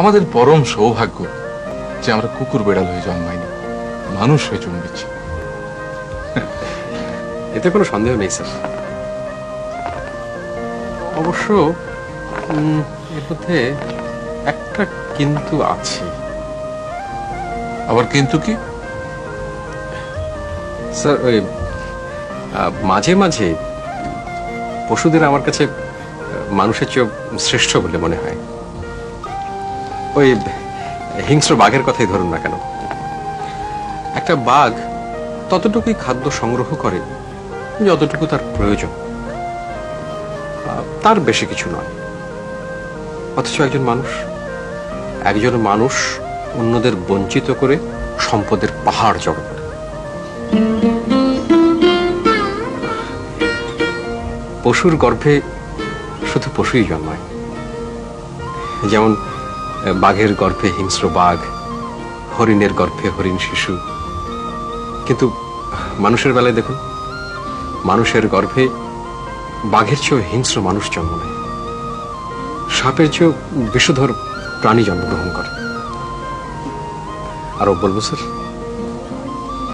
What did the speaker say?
আমাদের পরম সৌভাগ্য যে আমরা কুকুর বেড়াল হয়ে জন্মাইনি মানুষ হয়ে জন্মেছি। এতে কোনো সন্দেহ নেই স্যার। অবশ্য এর মধ্যে একটা কিন্তু আছে। আবার কিন্তু কি? স্যার ওই মাঝে মাঝে পশুদের আমার কাছে মানুষের চেয়ে শ্রেষ্ঠ বলে মনে হয়। ওই হিংস্র বাঘের কথাই ধরুন না কেন? একটা বাঘ ততটুকুই খাদ্য সংগ্রহ করে যতটুকু তার প্রয়োজন। তার বেশি কিছু নয়। অথচ একজন মানুষ একজন মানুষ অন্যদের বঞ্চিত করে সম্পদের পাহাড় জড়ো করে। পশুর গর্ভে শুধু পশুই জন্মায়। যেমন বাঘের গর্ভে হিংস্র বাঘ, হরিণের গর্ভে হরিণ শিশু। কিন্তু মানুষের বেলায় দেখুন, মানুষের গর্ভে বাঘের চেয়েও হিংস্র মানুষ জন্ম নেয়। সাপের চেয়েও বিষধর প্রাণী জন্মগ্রহণ করে। আরও বলব, স্যার?